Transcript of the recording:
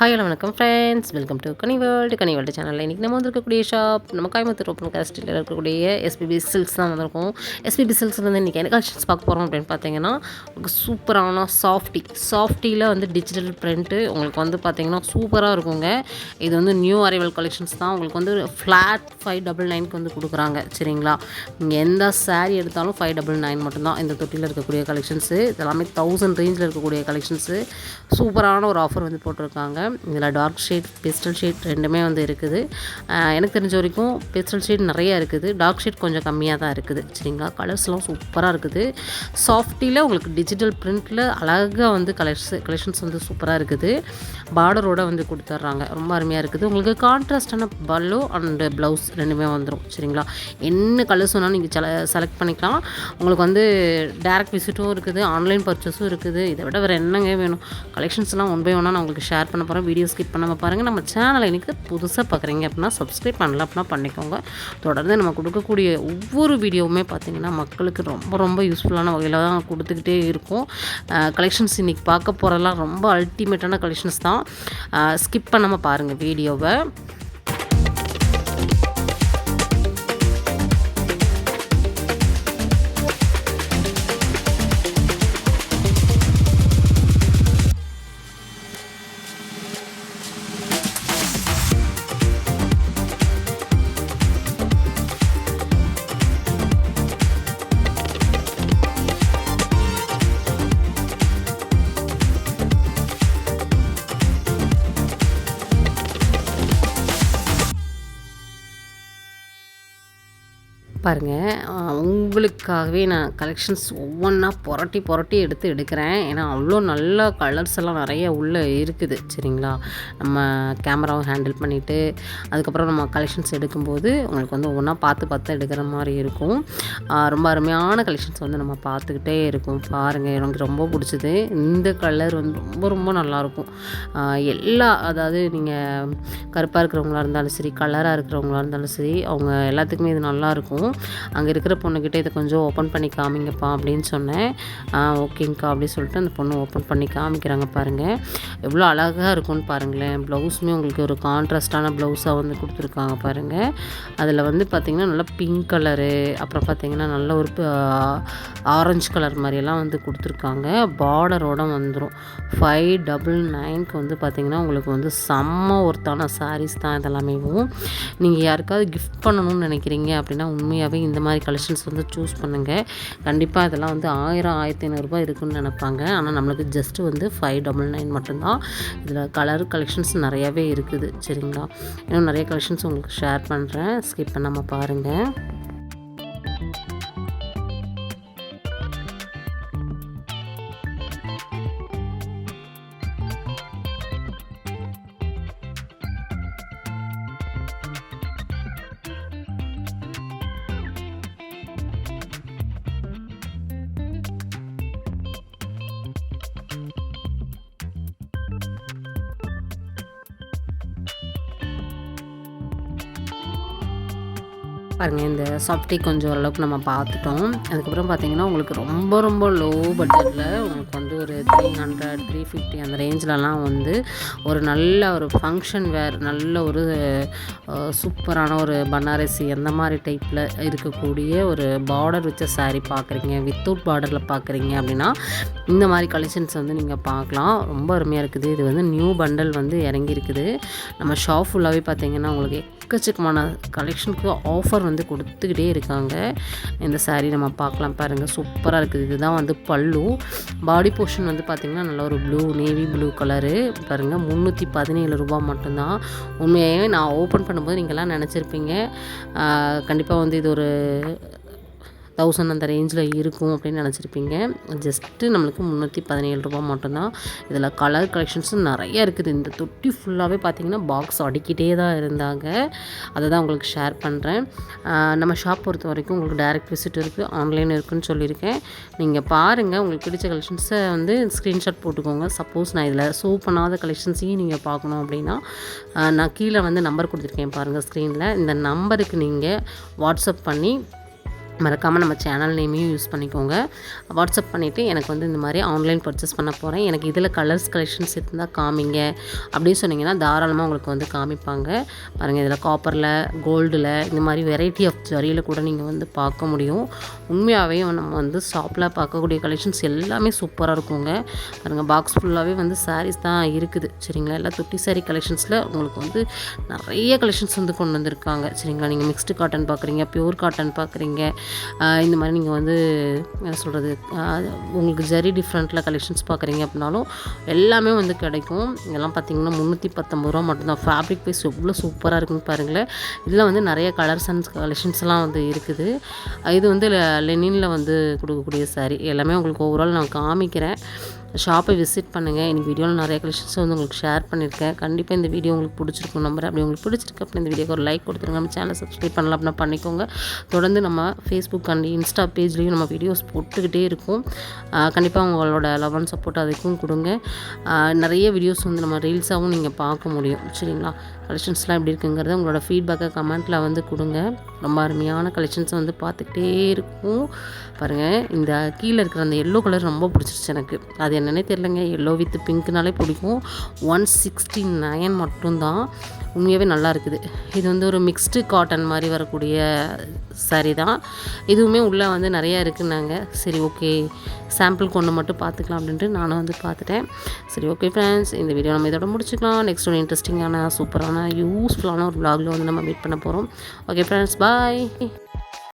Hi hello வணக்கம் friends welcome to Kani world Kani world சேனலில் இன்றைக்கி நம்ம வந்திருக்கக்கூடிய ஷாப் நம்ம கோயம்புத்தூர் ஓப்பன் கேஸ்டில் இருக்கக்கூடிய எஸ்பிபி சில்க்ஸ் தான் வந்திருக்கும். எஸ்பிபி சில்க்ஸ் வந்து இன்றைக்கி என்ன கலெக்ஷன்ஸ் பார்க்க போகிறோம் அப்படின்னு பார்த்தீங்கன்னா சூப்பரான சாஃப்டி சாஃப்டியில் வந்து டிஜிட்டல் பிரிண்ட்டு உங்களுக்கு வந்து பார்த்தீங்கன்னா சூப்பராக இருக்குங்க. இது வந்து நியூ அரைவல் கலெக்ஷன்ஸ் தான். உங்களுக்கு வந்து ஃப்ளாட் ஃபைவ் டபுள் நைனுக்கு வந்து கொடுக்குறாங்க. சரிங்களா? நீங்கள் எந்த சாரீ எடுத்தாலும் ஃபைவ் டபுள் நைன் மட்டும்தான் இந்த தொட்டியில் இருக்கக்கூடிய கலெக்ஷன்ஸு இதெல்லாமே தௌசண்ட் ரேஞ்சில் இருக்கக்கூடிய கலெக்ஷன்ஸு சூப்பரான ஒரு ஆஃபர் வந்து போட்டிருக்காங்க. இதில் டார்க் ஷேட் பிஸ்டல் ஷேட் ரெண்டுமே வந்து இருக்குது. எனக்கு தெரிஞ்ச வரைக்கும் பிஸ்டல் ஷேட் நிறையா இருக்குது. டார்க் ஷேட் கொஞ்சம் கம்மியாக தான் இருக்குது. சரிங்களா? கலர்ஸ்லாம் சூப்பராக இருக்குது. சாஃப்டியில் உங்களுக்கு டிஜிட்டல் பிரிண்ட்டில் அழகாக வந்து கலர்ஸ் கலெக்ஷன்ஸ் வந்து சூப்பராக இருக்குது. பார்டரோடு வந்து கொடுத்துட்றாங்க. ரொம்ப அருமையாக இருக்குது. உங்களுக்கு கான்ட்ராஸ்டான பல்லு அண்டு ப்ளவுஸ் ரெண்டுமே வந்துடும் சரிங்களா? என்ன கலர்ஸ் வேணாலும் நீங்கள் செலக்ட் பண்ணிக்கலாம். உங்களுக்கு வந்து டேரக்ட் விசிட்டும் இருக்குது. ஆன்லைன் பர்ச்சேஸும் இருக்குது. இதை விட வேறு என்னங்க வேணும்? கலெக்ஷன்ஸ்லாம் ஒன் பை ஒன்னாக நான் உங்களுக்கு ஷேர் பண்ண அப்புறம் வீடியோ ஸ்கிப் பண்ணாமல் பாருங்கள் நம்ம சேனலை எனக்கு புதுசாக பார்க்குறீங்க அப்படின்னா சப்ஸ்கிரைப் பண்ணல அப்படின்னா பண்ணிக்கோங்க. தொடர்ந்து நம்ம கொடுக்கக்கூடிய ஒவ்வொரு வீடியோவுமே பார்த்திங்கன்னா மக்களுக்கு ரொம்ப ரொம்ப யூஸ்ஃபுல்லான வகையில் தான் கொடுத்துக்கிட்டே இருக்கும். கலெக்ஷன்ஸ் இன்றைக்கி பார்க்க போகிறதெல்லாம் ரொம்ப அல்டிமேட்டான கலெக்ஷன்ஸ் தான். ஸ்கிப் பண்ணாமல் பாருங்கள் வீடியோவை. பாருங்கள் உங்களுக்காகவே நான் கலெக்ஷன்ஸ் ஒவ்வொன்றா புரட்டி புரட்டி எடுத்து எடுக்கிறேன். ஏன்னா அவ்வளோ நல்ல கலர்ஸ் எல்லாம் நிறைய உள்ளே இருக்குது. சரிங்களா? நம்ம கேமராவை ஹேண்டில் பண்ணிவிட்டு அதுக்கப்புறம் நம்ம கலெக்ஷன்ஸ் எடுக்கும்போது உங்களுக்கு வந்து ஒவ்வொன்றா பார்த்து பார்த்து எடுக்கிற மாதிரி இருக்கும். ரொம்ப அருமையான கலெக்ஷன்ஸ் வந்து நம்ம பார்த்துக்கிட்டே இருக்கும். பாருங்கள் எனக்கு ரொம்ப பிடிச்சது. இந்த கலர் வந்து ரொம்ப ரொம்ப நல்லாயிருக்கும் எல்லா அதாவது நீங்கள் கருப்பாக இருக்கிறவங்களா இருந்தாலும் சரி கலராக இருக்கிறவங்களா இருந்தாலும் சரி அவங்க எல்லாத்துக்குமே இது நல்லாயிருக்கும் அங்கே இருக்கிற பொண்ணுக்கிட்ட இதை கொஞ்சம் ஓப்பன் பண்ணி காமிங்கப்பா அப்படின்னு சொன்னேன். ஓகேங்க்கா அப்படின்னு சொல்லிட்டு அந்த பொண்ணு ஓப்பன் பண்ணி காமிக்கிறாங்க பாருங்கள் எவ்வளோ அழகாக இருக்கும்னு பாருங்களேன். ப்ளவுஸுமே உங்களுக்கு ஒரு கான்ட்ராஸ்டான ப்ளவுஸாக வந்து கொடுத்துருக்காங்க பாருங்கள் அதில் வந்து பார்த்திங்கன்னா நல்லா பிங்க் கலரு அப்புறம் பார்த்திங்கன்னா நல்ல ஒரு ஆரஞ்சு கலர் மாதிரியெல்லாம் வந்து கொடுத்துருக்காங்க. பார்டரோட வந்துடும் ஃபைவ் டபுள் நைன்க்கு வந்து பார்த்திங்கன்னா உங்களுக்கு வந்து செம்ம ஒர்த்தான சாரீஸ் தான் இதெல்லாமே நீங்கள் யாருக்காவது கிஃப்ட் பண்ணணும்னு நினைக்கிறீங்க அப்படின்னா உண்மையாகவே இந்த மாதிரி கலெக்ஷன்ஸ் வந்து சூஸ் பண்ணுங்கள் கண்டிப்பாக இதெல்லாம் வந்து ஆயிரம் ஆயிரத்தி ஐநூறுரூபா இருக்குன்னு நினைப்பாங்க. ஆனால் நம்மளுக்கு ஜஸ்ட்டு வந்து ஃபைவ் டபுள் நைன் மட்டும்தான். இதில் கலர் கலெக்ஷன்ஸ் நிறையாவே இருக்குது. சரிங்களா? இன்னும் நிறைய கலெக்ஷன்ஸ் உங்களுக்கு ஷேர் பண்ணுறேன் ஸ்கிப் பண்ணாமல் பாருங்கள் பாருங்கள் இந்த சாஃப்டி கொஞ்சம் ஓரளவுக்கு நம்ம பார்த்துட்டோம். அதுக்கப்புறம் பார்த்தீங்கன்னா உங்களுக்கு ரொம்ப ரொம்ப லோ பட்ஜெட்டில் உங்களுக்கு வந்து ஒரு த்ரீ ஹண்ட்ரட் த்ரீ ஃபிஃப்டி அந்த ரேஞ்சிலலாம் வந்து ஒரு நல்ல ஒரு ஃபங்க்ஷன் வேர் நல்ல ஒரு சூப்பரான ஒரு பனாரசி அந்த மாதிரி டைப்பில் இருக்கக்கூடிய ஒரு பார்டர் வச்ச சாரீ பார்க்குறீங்க வித்தவுட் பார்டரில் பார்க்குறீங்க அப்படின்னா இந்த மாதிரி கலெக்ஷன்ஸ் வந்து நீங்கள் பார்க்கலாம். ரொம்ப அருமையாக இருக்குது. இது வந்து நியூ பண்டல் வந்து இறங்கியிருக்குது. நம்ம ஷாப் ஃபுல்லாகவே பார்த்தீங்கன்னா உங்களுக்கு எக்கச்சக்கமான கலெக்ஷனுக்கு ஆஃபர் வந்து கொடுத்துக்கிட்டே இருக்காங்க. இந்த சாரீ நம்ம பார்க்கலாம் பாருங்கள் சூப்பராக இருக்குது. இதுதான் வந்து பல்லு. பாடி போர்ஷன் வந்து பார்த்திங்கன்னா நல்ல ஒரு ப்ளூ நேவி ப்ளூ கலரு பாருங்கள் முந்நூற்றி பதினேழு ரூபா மட்டும்தான். உண்மையாகவே நான் ஓப்பன் பண்ணும்போது நீங்கள்லாம் நினச்சிருப்பீங்க. கண்டிப்பாக வந்து இது ஒரு தௌசண்ட் அந்த ரேஞ்சில் இருக்கும் அப்படின்னு நினச்சிருப்பீங்க. ஜஸ்ட்டு நம்மளுக்கு முந்நூற்றி பதினேழு ரூபா மட்டும்தான். இதில் கலர் கலெக்ஷன்ஸும் நிறைய இருக்குது. இந்த தொட்டி ஃபுல்லாகவே பார்த்தீங்கன்னா பாக்ஸ் அடிக்கிட்டே தான் இருந்தாங்க. அதை தான் உங்களுக்கு ஷேர் பண்ணுறேன் நம்ம ஷாப் பொறுத்த வரைக்கும் உங்களுக்கு டைரக்ட் விசிட் இருக்குது ஆன்லைன் இருக்குன்னு சொல்லியிருக்கேன். நீங்கள் பாருங்கள் உங்களுக்கு பிடிச்ச கலெக்ஷன்ஸை வந்து ஸ்க்ரீன்ஷாட் போட்டுக்கோங்க. சப்போஸ் நான் இதில் ஷோ பண்ணாத கலெக்ஷன்ஸையும் நீங்கள் பார்க்கணும் அப்படின்னா நான் கீழே வந்து நம்பர் கொடுத்துருக்கேன் பாருங்கள் ஸ்க்ரீனில் இந்த நம்பருக்கு நீங்கள் வாட்ஸ்அப் பண்ணி மறக்காமல் நம்ம சேனல் நேமையும் யூஸ் பண்ணிக்கோங்க. வாட்ஸ்அப் பண்ணிவிட்டு எனக்கு வந்து இந்த மாதிரி ஆன்லைன் பர்ச்சேஸ் பண்ண போகிறேன் எனக்கு இதில் கலர்ஸ் கலெக்ஷன்ஸ் இருந்தால் காமிங்க. அப்படின்னு சொன்னீங்கன்னா தாராளமாக உங்களுக்கு வந்து காமிப்பாங்க. பாருங்கள் இதில் காப்பரில் கோல்டில் இந்த மாதிரி வெரைட்டி ஆஃப் ஜரியில் கூட நீங்கள் வந்து பார்க்க முடியும். உண்மையாகவே நம்ம வந்து ஷாப்பில் பார்க்கக்கூடிய கலெக்ஷன்ஸ் எல்லாமே சூப்பராக இருக்குங்க. பாருங்கள் பாக்ஸ் ஃபுல்லாகவே வந்து சாரீஸ் தான் இருக்குது. சரிங்களா? எல்லா தொட்டி சாரீ கலெக்ஷன்ஸில் உங்களுக்கு வந்து நிறைய கலெக்ஷன்ஸ் வந்து கொண்டு வந்திருக்காங்க. சரிங்களா? நீங்கள் மிக்ஸ்டு காட்டன் பார்க்குறீங்க ப்யூர் காட்டன் பார்க்குறீங்க இந்த மாதிரி நீங்கள் வந்து என்ன சொல்கிறது உங்களுக்கு ஜரி டிஃப்ரெண்ட்டில் கலெக்ஷன்ஸ் பார்க்குறீங்க அப்படின்னாலும் எல்லாமே வந்து கிடைக்கும். இதெல்லாம் பார்த்தீங்கன்னா முந்நூற்றி பத்தொம்பது ரூபா மட்டும்தான். ஃபேப்ரிக் வைஸ் எவ்வளோ சூப்பராக இருக்குன்னு பாருங்களேன். இதில் வந்து நிறைய கலர்ஸ் அண்ட் கலெக்ஷன்ஸ்லாம் வந்து இருக்குது. இது வந்து லெனினில் வந்து கொடுக்கக்கூடிய saree. எல்லாமே உங்களுக்கு ஓவரால் நான் காமிக்கிறேன். ஷாப்பை விசிட் பண்ணுங்கள் எனக்கு வீடியோவில் நிறைய கலெக்ஷன்ஸ் வந்து உங்களுக்கு ஷேர் பண்ணியிருக்கேன் கண்டிப்பாக இந்த வீடியோ உங்களுக்கு பிடிச்சிருக்கும் நம்பர் அப்படி உங்களுக்கு பிடிச்சிருக்கு அப்படின்னா இந்த வீடியோக்கு ஒரு லைக் கொடுத்துருங்க. நம்ம சேனலை சப்ஸ்கிரைப் பண்ணலாம் அப்படின்னா பண்ணிக்கோங்க. தொடர்ந்து நம்ம ஃபேஸ்புக் அண்ட் இன்ஸ்டா பேஜ்லேயும் நம்ம வீடியோஸ் போட்டுக்கிட்டே இருக்கும். கண்டிப்பாக உங்களோட லவ் அண்ட் சப்போர்ட் அதுக்கும் கொடுங்க. நிறைய வீடியோஸ் வந்து நம்ம ரீல்ஸாகவும் நீங்கள் பார்க்க முடியும். சரிங்களா? கலெக்ஷன்ஸ்லாம் எப்படி இருக்குங்கிறத உங்களோட ஃபீட்பேக்கை கமெண்ட்டில் வந்து கொடுங்க. ரொம்ப அருமையான கலெக்ஷன்ஸ் வந்து பார்த்துக்கிட்டே இருக்கும். பாருங்கள் இந்த கீழே இருக்கிற அந்த எல்லோ கலர் ரொம்ப பிடிச்சிருச்சு எனக்கு. அது என்னன்னே தெரிலங்க எல்லோ வித் பிங்க்னாலே பிடிக்கும். ஒன் சிக்ஸ்டி நைன் மட்டும்தான். உண்மையாகவே நல்லா இருக்குது இது வந்து ஒரு மிக்ஸ்டு காட்டன் மாதிரி வரக்கூடிய saree தான். இதுவுமே உள்ளே வந்து நிறையா இருக்குன்னாங்க. சரி ஓகே சாம்பிள் கொண்டு மட்டும் பார்த்துக்கலாம் அப்படின்ட்டு நானும் வந்து பார்த்துட்டேன். சரி ஓகே ஃப்ரெண்ட்ஸ் இந்த வீடியோ நம்ம இதோட முடிச்சுக்கலாம். நெக்ஸ்ட் ஒரு இன்ட்ரெஸ்டிங்கான சூப்பரான யூஸ்ஃபுல்லான ஒரு vlogல வந்து நம்ம மீட் பண்ண போகிறோம் ஓகே ஃப்ரெண்ட்ஸ் பாய்